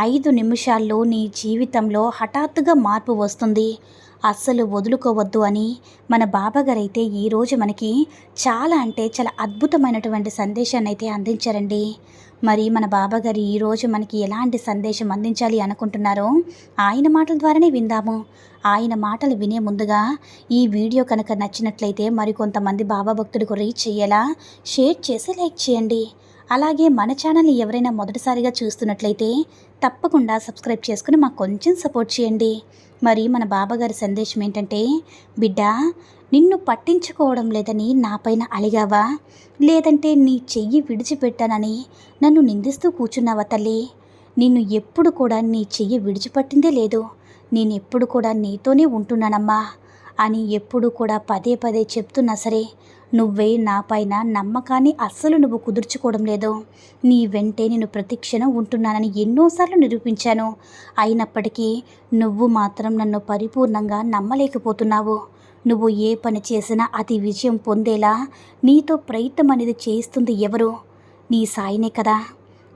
ఐదు నిమిషాల్లో నీ జీవితంలో హఠాత్తుగా మార్పు వస్తుంది. అస్సలు వదులుకోవద్దు అని మన బాబాగారైతే ఈరోజు మనకి చాలా అంటే చాలా అద్భుతమైనటువంటి సందేశాన్ని అయితే అందించారండి. మరి మన బాబాగారు ఈరోజు మనకి ఎలాంటి సందేశం అందించాలి అనుకుంటున్నారో ఆయన మాటల ద్వారానే విందాము. ఆయన మాటలు వినే ముందుగా ఈ వీడియో కనుక నచ్చినట్లయితే మరికొంతమంది బాబా భక్తులకు రీచ్ అయ్యేలా షేర్ చేసి లైక్ చేయండి. అలాగే మన ఛానల్ని ఎవరైనా మొదటిసారిగా చూస్తున్నట్లయితే తప్పకుండా సబ్స్క్రైబ్ చేసుకుని మాకు కొంచెం సపోర్ట్ చేయండి. మరి మన బాబాగారి సందేశం ఏంటంటే బిడ్డ నిన్ను పట్టించుకోవడం లేదని నాపైన అలిగావా? లేదంటే నీ చెయ్యి విడిచిపెట్టానని నన్ను నిందిస్తూ కూర్చున్నావా తల్లి? నిన్ను ఎప్పుడు కూడా నీ చెయ్యి విడిచిపట్టిందే లేదు. నేను ఎప్పుడు కూడా నీతోనే ఉంటున్నానమ్మా. అని ఎప్పుడు కూడా పదే పదే చెప్తున్నా సరే నువ్వే నా పైన నమ్మకాన్ని అస్సలు నువ్వు కుదుర్చుకోవడం లేదు. నీ వెంటే నేను ప్రతిక్షణం ఉంటున్నానని ఎన్నోసార్లు నిరూపించాను. అయినప్పటికీ నువ్వు మాత్రం నన్ను పరిపూర్ణంగా నమ్మలేకపోతున్నావు. నువ్వు ఏ పని చేసినా అది విజయం పొందేలా నీతో ప్రయత్నం అనేది చేస్తుంది ఎవరు? నీ సాయినే కదా.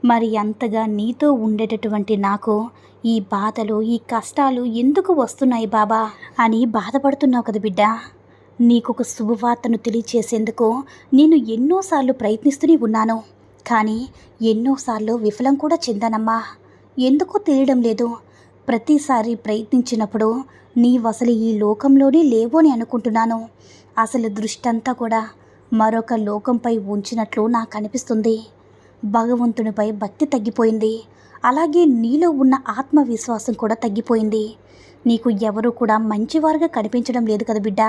మరి అంతగా నీతో ఉండేటటువంటి నాకు ఈ బాధలు ఈ కష్టాలు ఎందుకు వస్తున్నాయి బాబా? అని బాధపడుతున్నావు కదా బిడ్డ. నీకొక శుభవార్తను తెలియచేసేందుకు నేను ఎన్నోసార్లు ప్రయత్నిస్తూనే ఉన్నాను. కానీ ఎన్నోసార్లు విఫలం కూడా చెందానమ్మా. ఎందుకో తెలియడం లేదు. ప్రతిసారి ప్రయత్నించినప్పుడు నీవసలు ఈ లోకంలోనే లేవో అని అనుకుంటున్నాను. అసలు దృష్టంతా కూడా మరొక లోకంపై ఉంచినట్లు నాకు అనిపిస్తుంది. భగవంతునిపై భక్తి తగ్గిపోయింది. అలాగే నీలో ఉన్న ఆత్మవిశ్వాసం కూడా తగ్గిపోయింది. నీకు ఎవరు కూడా మంచివారుగా కనిపించడం లేదు కదా బిడ్డ.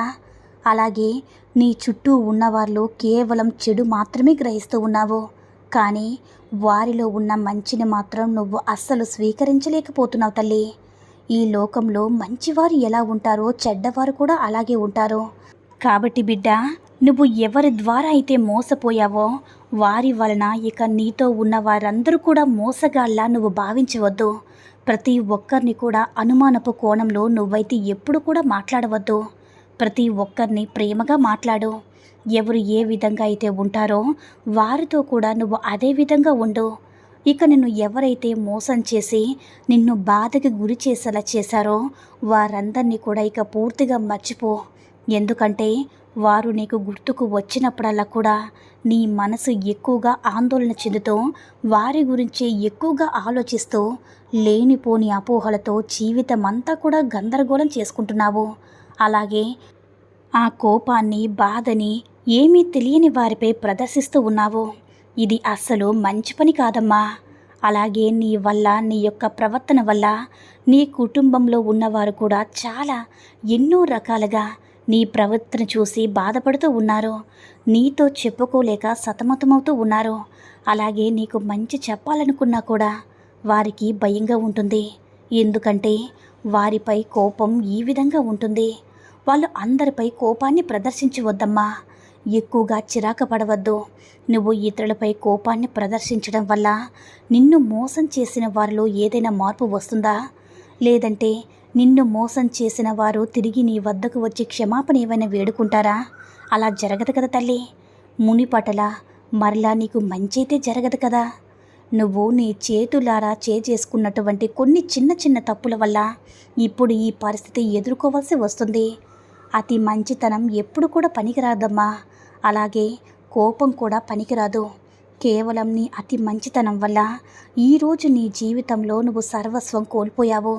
అలాగే నీ చుట్టూ ఉన్నవాళ్ళు కేవలం చెడు మాత్రమే గ్రహిస్తూ ఉన్నావు. కానీ వారిలో ఉన్న మంచిని మాత్రం నువ్వు అస్సలు స్వీకరించలేకపోతున్నావు తల్లి. ఈ లోకంలో మంచివారు ఎలా ఉంటారో చెడ్డవారు కూడా అలాగే ఉంటారు. కాబట్టి బిడ్డ నువ్వు ఎవరి ద్వారా అయితే మోసపోయావో వారి వలన ఇక నీతో ఉన్న వారందరూ కూడా మోసగాళ్ళ నువ్వు భావించవద్దు. ప్రతి ఒక్కరిని కూడా అనుమానపు కోణంలో నువ్వైతే ఎప్పుడు కూడా మాట్లాడవద్దు. ప్రతి ఒక్కరిని ప్రేమగా మాట్లాడు. ఎవరు ఏ విధంగా అయితే ఉంటారో వారితో కూడా నువ్వు అదే విధంగా ఉండు. ఇక నిన్ను ఎవరైతే మోసం చేసి నిన్ను బాధకి గురి చేసేలా చేశారో వారందరినీ కూడా ఇక పూర్తిగా మర్చిపో. ఎందుకంటే వారు నీకు గుర్తుకు వచ్చినప్పుడల్లా కూడా నీ మనసు ఎక్కువగా ఆందోళన చెందుతూ వారి గురించి ఎక్కువగా ఆలోచిస్తూ లేనిపోని అపోహలతో జీవితం అంతా కూడా గందరగోళం చేసుకుంటున్నావు. అలాగే ఆ కోపాన్ని బాధని ఏమీ తెలియని వారిపై ప్రదర్శిస్తూ ఉన్నావు. ఇది అస్సలు మంచి పని కాదమ్మా. అలాగే నీ వల్ల నీ యొక్క ప్రవర్తన వల్ల నీ కుటుంబంలో ఉన్నవారు కూడా చాలా ఎన్నో రకాలుగా నీ ప్రవర్తన చూసి బాధపడుతూ ఉన్నారు. నీతో చెప్పుకోలేక సతమతమవుతూ ఉన్నారు. అలాగే నీకు మంచి చెప్పాలనుకున్నా కూడా వారికి భయంగా ఉంటుంది. ఎందుకంటే వారిపై కోపం ఈ విధంగా ఉంటుంది. వాళ్ళు అందరిపై కోపాన్ని ప్రదర్శించవద్దమ్మా. ఎక్కువగా చిరాకు పడవద్దు నువ్వు ఇతరులపై కోపాన్ని ప్రదర్శించడం వల్ల నిన్ను మోసం చేసిన వారిలో ఏదైనా మార్పు వస్తుందా? లేదంటే నిన్ను మోసం చేసిన వారు తిరిగి నీ వద్దకు వచ్చి క్షమాపణ ఏమైనా వేడుకుంటారా? అలా జరగదు కదా తల్లి. మునిపటల మరలా నీకు మంచైతే జరగదు కదా. నువ్వు నీ చేతులారా చేసుకున్నటువంటి కొన్ని చిన్న చిన్న తప్పుల వల్ల ఇప్పుడు ఈ పరిస్థితి ఎదుర్కోవాల్సి వస్తుంది. అతి మంచితనం ఎప్పుడు కూడా పనికిరాదమ్మా. అలాగే కోపం కూడా పనికిరాదు. కేవలం నీ అతి మంచితనం వల్ల ఈరోజు నీ జీవితంలో నువ్వు సర్వస్వం కోల్పోయావు.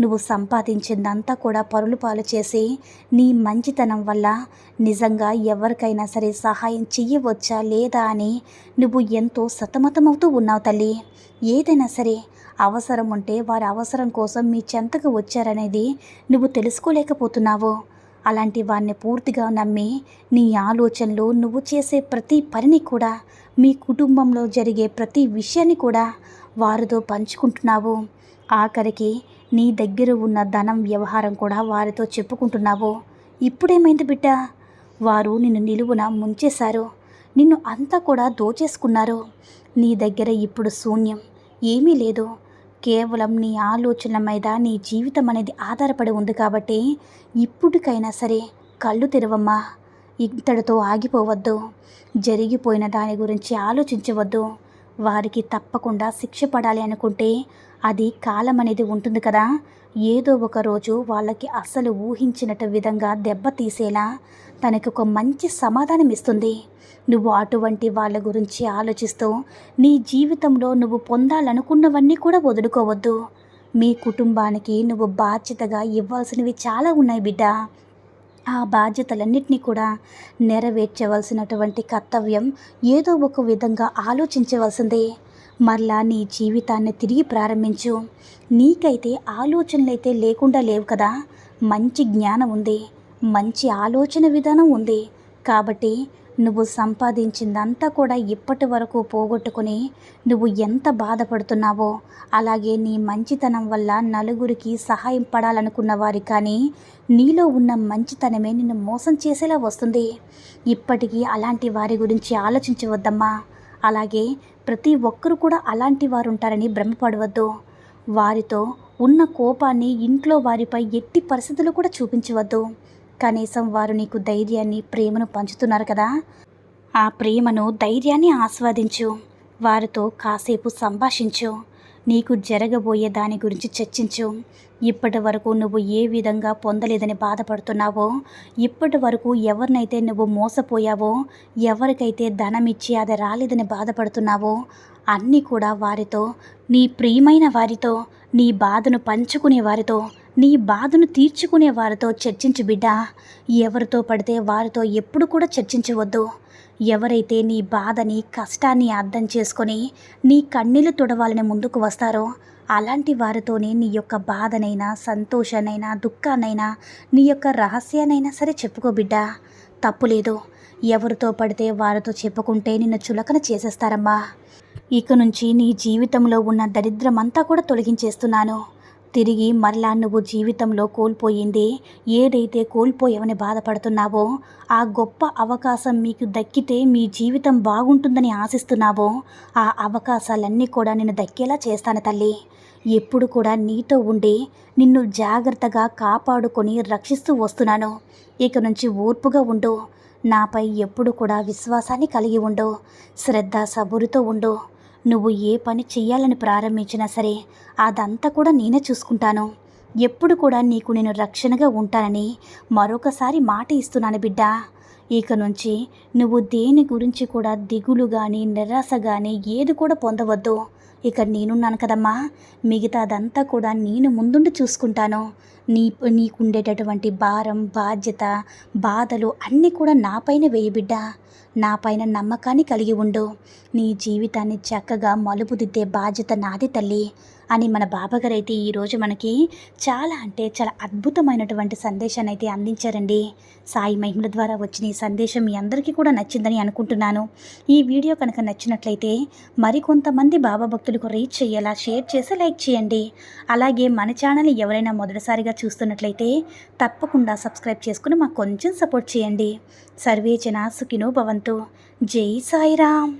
నువ్వు సంపాదించిందంతా కూడా పరులు పాలు చేసి నీ మంచితనం వల్ల నిజంగా ఎవరికైనా సరే సహాయం చెయ్యవచ్చా లేదా అని నువ్వు ఎంతో సతమతమవుతూ ఉన్నావు తల్లి. ఏదైనా సరే అవసరం ఉంటే వారి అవసరం కోసం మీ చెంతకు వచ్చారనేది నువ్వు తెలుసుకోలేకపోతున్నావు. అలాంటి వారిని పూర్తిగా నమ్మి నీ ఆలోచనలు నువ్వు చేసే ప్రతి పనిని కూడా మీ కుటుంబంలో జరిగే ప్రతి విషయాన్ని కూడా వారితో పంచుకుంటున్నావు. ఆఖరికి నీ దగ్గర ఉన్న ధనం వ్యవహారం కూడా వారితో చెప్పుకుంటున్నావు. ఇప్పుడేమైంది బిడ్డ? వారు నిన్ను నిలువున ముంచేశారు. నిన్ను అంతా కూడా దోచేసుకున్నారు. నీ దగ్గర ఇప్పుడు శూన్యం. ఏమీ లేదు. కేవలం నీ ఆలోచన మీద నీ జీవితం అనేది ఆధారపడి ఉంది కాబట్టి ఇప్పటికైనా సరే కళ్ళు తెరవమ్మా. ఇంతటితో ఆగిపోవద్దు. జరిగిపోయిన దాని గురించి ఆలోచించవద్దు. వారికి తప్పకుండా శిక్ష పడాలి అనుకుంటే అది కాలం అనేది ఉంటుంది కదా. ఏదో ఒక రోజు వాళ్ళకి అసలు ఊహించినట్టు విధంగా దెబ్బ తీసేలా తనకు ఒక మంచి సమాధానం ఇస్తుంది నువ్వు అటువంటి వాళ్ళ గురించి ఆలోచిస్తూ నీ జీవితంలో నువ్వు పొందాలనుకున్నవన్నీ కూడా వదులుకోవద్దు. మీ కుటుంబానికి నువ్వు బాధ్యతగా ఇవ్వాల్సినవి చాలా ఉన్నాయి బిడ్డ. ఆ బాధ్యతలన్నింటినీ కూడా నెరవేర్చవలసినటువంటి కర్తవ్యం ఏదో ఒక విధంగా ఆలోచించవలసిందే. మరలా నీ జీవితాన్ని తిరిగి ప్రారంభించు. నీకైతే ఆలోచనలైతే లేకుండా లేవు కదా. మంచి జ్ఞానం ఉంది. మంచి ఆలోచన విధానం ఉంది. కాబట్టి నువ్వు సంపాదించిందంతా కూడా ఇప్పటి వరకు పోగొట్టుకుని నువ్వు ఎంత బాధపడుతున్నావో అలాగే నీ మంచితనం వల్ల నలుగురికి సహాయం పడాలనుకున్న వారి కానీ నీలో ఉన్న మంచితనమే నిన్ను మోసం చేసేలా వస్తుంది. ఇప్పటికీ అలాంటి వారి గురించి ఆలోచించవద్దమ్మా. అలాగే ప్రతి ఒక్కరు కూడా అలాంటి వారు ఉంటారని భ్రమపడవద్దు. వారితో ఉన్న కోపాన్ని ఇంట్లో వారిపై ఎట్టి పరిస్థితులు కూడా చూపించవద్దు. కనీసం వారు నీకు ధైర్యాన్ని ప్రేమను పంచుతున్నారు కదా? ఆ ప్రేమను ధైర్యాన్ని ఆస్వాదించు. వారితో కాసేపు సంభాషించు. నీకు జరగబోయే దాని గురించి చర్చించు. ఇప్పటి వరకు నువ్వు ఏ విధంగా పొందలేదని బాధపడుతున్నావో ఇప్పటి వరకు ఎవరినైతే నువ్వు మోసపోయావో ఎవరికైతే ధనం ఇచ్చి అది రాలేదని బాధపడుతున్నావో అన్నీ కూడా వారితో నీ ప్రియమైన వారితో నీ బాధను పంచుకునే వారితో నీ బాధను తీర్చుకునే వారితో చర్చించు బిడ్డ. ఎవరితో పడితే వారితో ఎప్పుడు కూడా చర్చించవద్దు. ఎవరైతే నీ బాధని కష్టాన్ని అర్థం చేసుకొని నీ కన్నీళ్ళు తుడవాలని ముందుకు వస్తారో అలాంటి వారితోనే నీ యొక్క బాధనైనా సంతోషానైనా దుఃఖాన్నైనా నీ యొక్క రహస్యానైనా సరే చెప్పుకో బిడ్డ. తప్పులేదు ఎవరితో పడితే వారితో చెప్పుకుంటే నిన్ను చులకన చేసేస్తారమ్మా. ఇక నుంచి నీ జీవితంలో ఉన్న దరిద్రమంతా కూడా తొలగించేస్తున్నాను. తిరిగి మరలా నువ్వు జీవితంలో కోల్పోయింది ఏదైతే కోల్పోయావని బాధపడుతున్నావో ఆ గొప్ప అవకాశం మీకు దక్కితే మీ జీవితం బాగుంటుందని ఆశిస్తున్నావో ఆ అవకాశాలన్నీ కూడా నేను దక్కేలా చేస్తాను తల్లి. ఎప్పుడు కూడా నీతో ఉండి నిన్ను జాగ్రత్తగా కాపాడుకొని రక్షిస్తూ వస్తున్నాను. ఇక నుంచి ఓర్పుగా ఉండు. నాపై ఎప్పుడు కూడా విశ్వాసాన్ని కలిగి ఉండు. శ్రద్ధ సబురుతో ఉండు. నువ్వు ఏ పని చెయ్యాలని ప్రారంభించినా సరే అదంతా కూడా నేనే చూసుకుంటాను. ఎప్పుడు కూడా నీకు నేను రక్షణగా ఉంటానని మరొకసారి మాట ఇస్తున్నాను బిడ్డ. ఇక నుంచి నువ్వు దేని గురించి కూడా దిగులు కానీ నిరాశ కానీ ఏది కూడా పొందవద్దు. ఇక నేనున్నాను కదమ్మా. మిగతాదంతా కూడా నేను ముందుండి చూసుకుంటాను. నీ నీకుండేటటువంటి భారం బాధ్యత బాధలు అన్నీ కూడా నాపైన వేయి బిడ్డ. నాపైన నమ్మకాన్ని కలిగి ఉండు. నీ జీవితాన్ని చక్కగా మలుపు దిద్దే బాధ్యత నాది తల్లి. అని మన బాబాగారు అయితే ఈరోజు మనకి చాలా అంటే చాలా అద్భుతమైనటువంటి సందేశాన్ని అయితే అందించారండి. సాయి మహిమల ద్వారా వచ్చిన ఈ సందేశం మీ అందరికీ కూడా నచ్చిందని అనుకుంటున్నాను. ఈ వీడియో కనుక నచ్చినట్లయితే మరికొంతమంది బాబా భక్తులకు రీచ్ చేయాలా షేర్ చేసి లైక్ చేయండి. అలాగే మన ఛానల్ ఎవరైనా మొదటిసారిగా చూస్తున్నట్లయితే తప్పకుండా సబ్స్క్రైబ్ చేసుకుని మాకు కొంచెం సపోర్ట్ చేయండి. సర్వేచనా సుఖినో భవంతు. జై సాయిరామ్.